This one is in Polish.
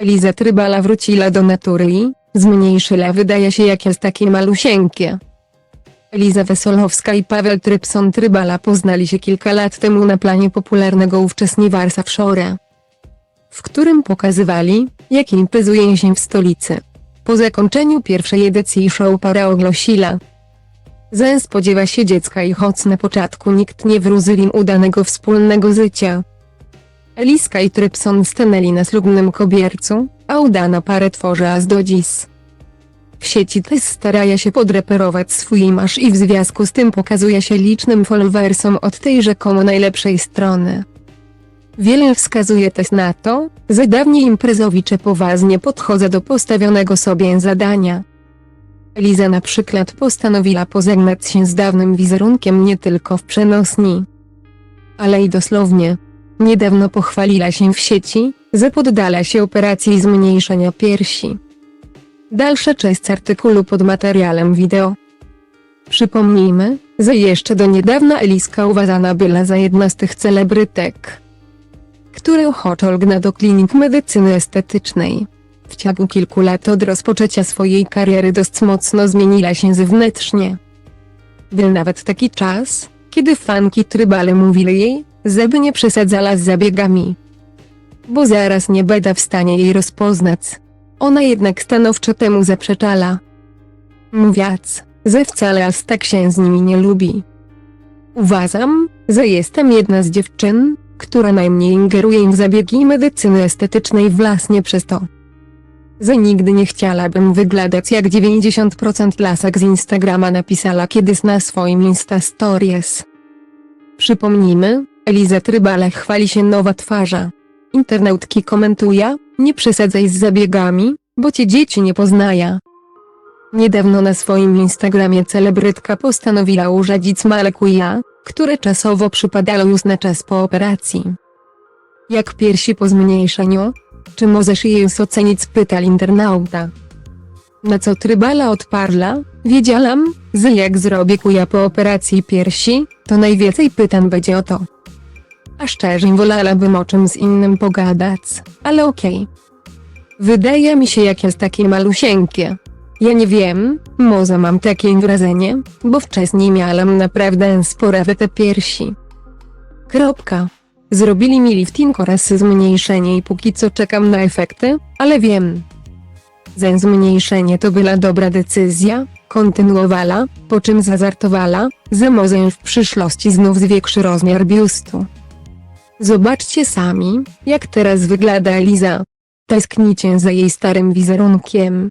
Eliza Trybala wróciła do natury i zmniejszyła wydaje się jak jest takie malusieńkie. Eliza Wesolowska i Paweł Trypson Trybala poznali się kilka lat temu na planie popularnego ówczesnie Warsaw Shore, w którym pokazywali, jak imprezuje się w stolicy. Po zakończeniu pierwszej edycji show para ogłosiła, że spodziewa się dziecka i choć na początku nikt nie wróżył im udanego wspólnego życia. Eliska i Trypson stanęli na ślubnym kobiercu, a udana parę tworzy aż do dziś. W sieci też staraja się podreperować swój imaż i w związku z tym pokazuje się licznym followersom od tej rzekomo najlepszej strony. Wiele wskazuje też na to, że dawni imprezowicze poważnie podchodzą do postawionego sobie zadania. Eliza na przykład postanowiła pożegnać się z dawnym wizerunkiem nie tylko w przenosni, ale i dosłownie. Niedawno pochwaliła się w sieci, że poddala się operacji zmniejszenia piersi. Dalsza część artykułu pod materiałem wideo. Przypomnijmy, że jeszcze do niedawna Eliska uważana była za jedną z tych celebrytek, które ochoczo lgna do klinik medycyny estetycznej. W ciągu kilku lat od rozpoczęcia swojej kariery dość mocno zmieniła się zewnętrznie. Był nawet taki czas, kiedy fanki trybale mówili jej, żeby nie przesadzała z zabiegami. Bo zaraz nie będę w stanie jej rozpoznać. Ona jednak stanowczo temu zaprzeczała. Mówiąc, że wcale aż tak się z nimi nie lubi. Uważam, że jestem jedna z dziewczyn, która najmniej ingeruje w zabiegi medycyny estetycznej właśnie przez to, że nigdy nie chciałabym wyglądać jak 90% lasek z Instagrama napisała kiedyś na swoim Insta Stories. Przypomnijmy, Eliza Trybale chwali się nowa twarza. Internautki komentuje, nie przesadzaj z zabiegami, bo cię dzieci nie poznają. Niedawno na swoim Instagramie celebrytka postanowiła urządzić malekuja, które czasowo przypadało już na czas po operacji. Jak piersi po zmniejszeniu? Czy możesz jej ocenić spytał internauta. Na co Trybala odparła, wiedziałam, że jak zrobię kuja po operacji piersi, to najwięcej pytań będzie o to. A szczerze wolałabym o czym z innym pogadać, ale okej. Wydaje mi się jak jest takie malusieńkie. Ja nie wiem, może mam takie wrażenie, bo wcześniej miałam naprawdę spore te piersi. Kropka. Zrobili mi lifting oraz zmniejszenie i póki co czekam na efekty, ale wiem. Że zmniejszenie to była dobra decyzja, kontynuowała, po czym zazartowała, że może w przyszłości znów zwiększy rozmiar biustu. Zobaczcie sami, jak teraz wygląda Eliza. Tęsknicie za jej starym wizerunkiem.